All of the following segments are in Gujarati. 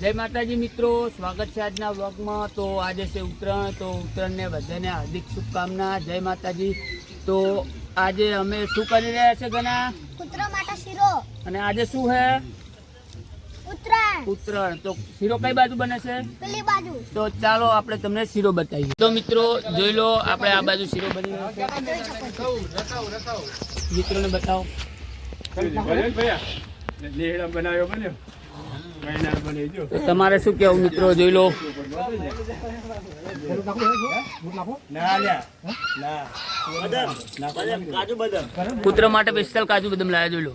જય માતાજી મિત્રો સ્વાગત છે આજના વ્લોગમાં. તો આજે છે ઉત્તરાયણ તો ઉત્તરાયણને બધાને હાર્દિક શુભકામના. જય માતાજી. તો આજે અમે શું કરી રહ્યા છે ઘણા? અને આજે શું છે ઉત્તરાયણ. ઉત્તરાયણ. તો શીરો કઈ બાજુ બને છે? પેલી બાજુ. તો ચાલો આપણે તમને શીરો બતાવીએ. તો મિત્રો જોઈ લો આપણે આ બાજુ શીરો બની રહ્યો છે. મિત્રોને બતાવો. બનાવ્યો બન્યો તમારે શું કેવું મિત્રો? જોઈ લો. ના પુત્ર માટે સ્પેશિયલ કાજુ બદામ લાયા જોઈ લો.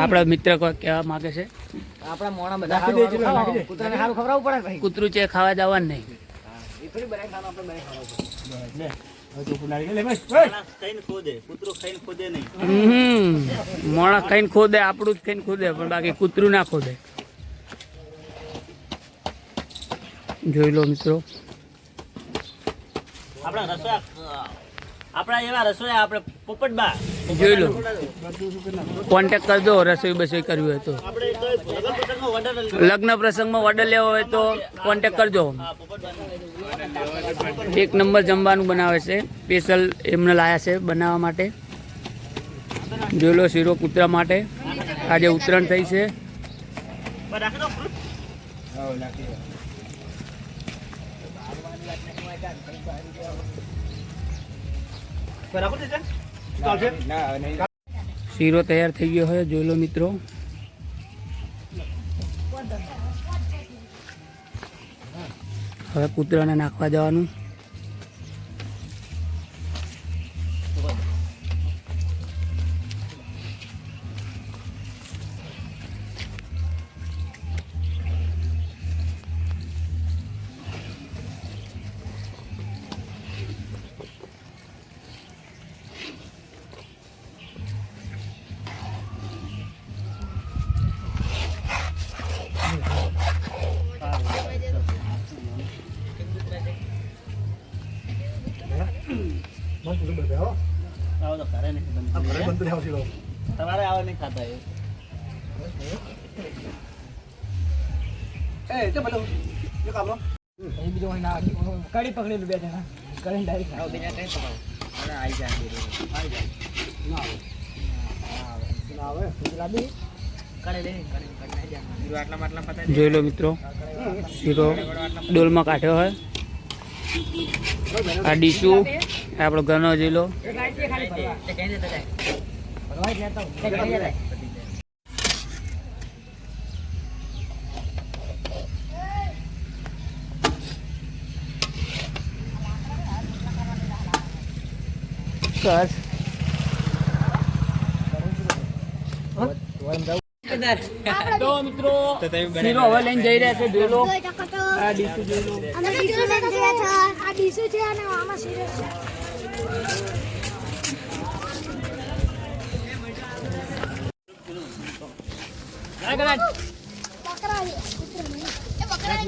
આપણા મિત્ર કોઈ કહેવા માંગે છે. આપણા મોણા બધા. કૂતરાને સારું ખવડાવવું પડે ભાઈ. કૂતરું છે ખાવા જવાનું નહીં. મોણા ખાઈને ખોદે આપણું જ ખાઈને ખોદે પણ બાકી કૂતરું ના ખોદે. જોઈ લો મિત્રો. આપણા રસોયા આપણા એવા રસોઈ આપણે પોપટબા જોઈ લો. કોન્ટેક કરજો રસોઈ બસોઈ કરવી હોય તો. લગ્ન પ્રસંગમાં ઓર્ડર લેવો હોય તો કોન્ટેક કરજો એક નંબર જમવાનું બનાવે છે સ્પેશિયલ એમને લાયા છે બનાવવા માટે. જોઈ લો શીરો કૂતરા માટે. આજે ઉત્તરાયણ થઈ છે. રાખી શીરો તૈયાર થઈ ગયો હોય જોઈ લો મિત્રો. હવે કૂતરાને નાખવા જવાનું. આવો તો ઘરે. તમારે આવા નહીં ખાતા એ. એ બીજો હોય ના કડી પકડેલું બે જણા. કડી ડાયરેક્ટ આવો બીજા કઈ પકડો. અરે આઈ જાય આઈ જાય. ના આવે. ના આવે. પતાઈ જોઈ લો મિત્રો. શીરો ડોલમાં કાઢ્યો હોય. આ ડીશું. આપણો ઘરનો જિલ્લો. ભરવા તે મિત્રો હવે લઈને જઈ રહ્યા છો આ ડીસુ જોઈ લો. આ ડીસુ છે અને આમાં સિરિયસ છે. બકરા છે. એ બકરા